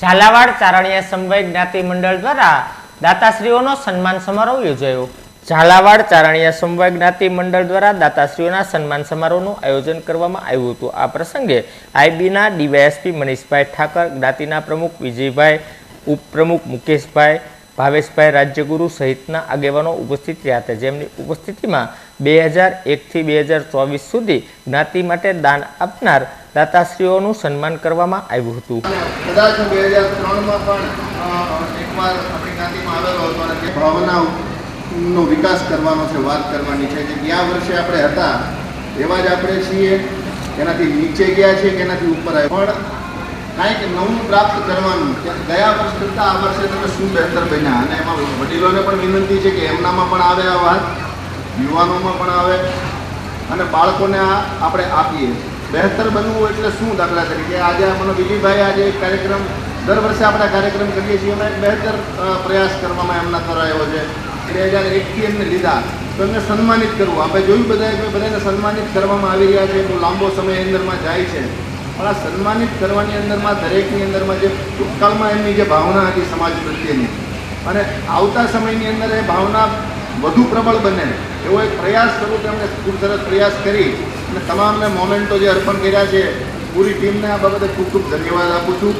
ઝાલાવાડ ચારણીય સમવાય જ્ઞાતિ મંડળ દ્વારા દાતાશ્રીઓનો સન્માન સમારોહ યોજાયો. ઝાલાવાડ ચારણીય સમવાય જ્ઞાતિ મંડળ દ્વારા દાતાશ્રીઓના સન્માન સમારોહનું આયોજન કરવામાં આવ્યું હતું. આ પ્રસંગે આઈબીના ડીવાયએસપી મનીષભાઈ ઠાકર, જ્ઞાતિના પ્રમુખ વિજયભાઈ, ઉપપ્રમુખ મુકેશભાઈ, ભાવેશભાઈ રાજ્યગુરુ સહિતના આગેવાનો ઉપસ્થિત રહ્યા હતા. જેમની ઉપસ્થિતિમાં બે હજાર એકથી બે હજાર ચોવીસ સુધી જ્ઞાતિ માટે દાન આપનાર દાતાશ્રીઓનું સન્માન કરવામાં આવ્યું હતું. કદાચ બે હજાર ત્રણમાં પણ એકવાર આપણી આવેલો હતો અને ભાવનાનો વિકાસ કરવાનો છે, વાત કરવાની છે કે ગયા વર્ષે આપણે હતા, એવા જ આપણે છીએ. એનાથી નીચે ગયા છીએ કે એનાથી ઉપર આવ્યા. પણ કાંઈક નવું પ્રાપ્ત કરવાનું ગયા વર્ષ કરતાં આ વર્ષે તમે શું બહેતર બન્યા? અને એમાં વડીલોને પણ વિનંતી છે કે એમનામાં પણ આવે આ વાત, યુવાનોમાં પણ આવે, અને બાળકોને આ આપણે આપીએ બહેતર બનવું એટલે શું દાખલા તરીકે? આજે આપણો વિજયભાઈ આજે એક કાર્યક્રમ, દર વર્ષે આપણે કાર્યક્રમ કરીએ છીએ. એમાં એક બહેતર પ્રયાસ કરવામાં એમના કરાયો છે. બે હજાર એકથી એમને લીધા. તો એમને સન્માનિત કરવું. આપણે જોયું બધા કે બધાને સન્માનિત કરવામાં આવી રહ્યા છે. બહુ લાંબો સમય અંદરમાં જાય છે. પણ આ સન્માનિત કરવાની અંદરમાં, દરેકની અંદરમાં જે ભૂતકાળમાં એમની જે ભાવના હતી સમાજ પ્રત્યેની, અને આવતા સમયની અંદર એ ભાવના વધુ પ્રબળ બને. એવો એક પ્રયાસ કે એમણે ખૂબ સરસ પ્રયાસ કરી અને તમામને મોમેન્ટો જે અર્પણ કર્યા છે, પૂરી ટીમને આ બાબતે ખૂબ ખૂબ ધન્યવાદ આપું છું.